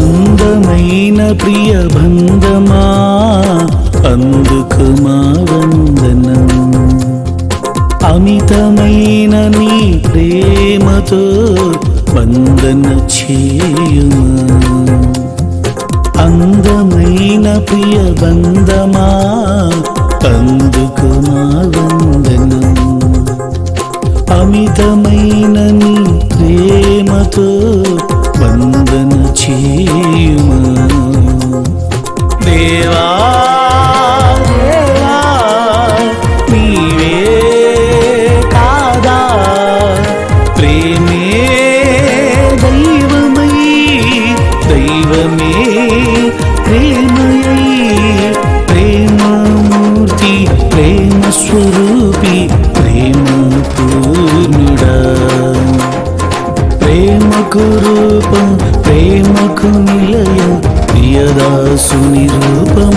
అందమైన ప్రియ బంధమా? అందుకు మా వందనం. అమితమైన నీ ప్రేమతో వందన చేయుమా. అందమైన ప్రియ బంధమా? అందుకు మా వందనం. అమితమైన నీ వందన చేయుమా. దేవా నీవే కాదా? ప్రేమే దైవమై దైవమే ప్రేమయై ప్రేమమూర్తి ప్రేమ స్వరూపి ప్రేమ పూర్ణుడా ప్రేమకు రూపం ప్రేమకు నిలయం ప్రియదాసుని రూపం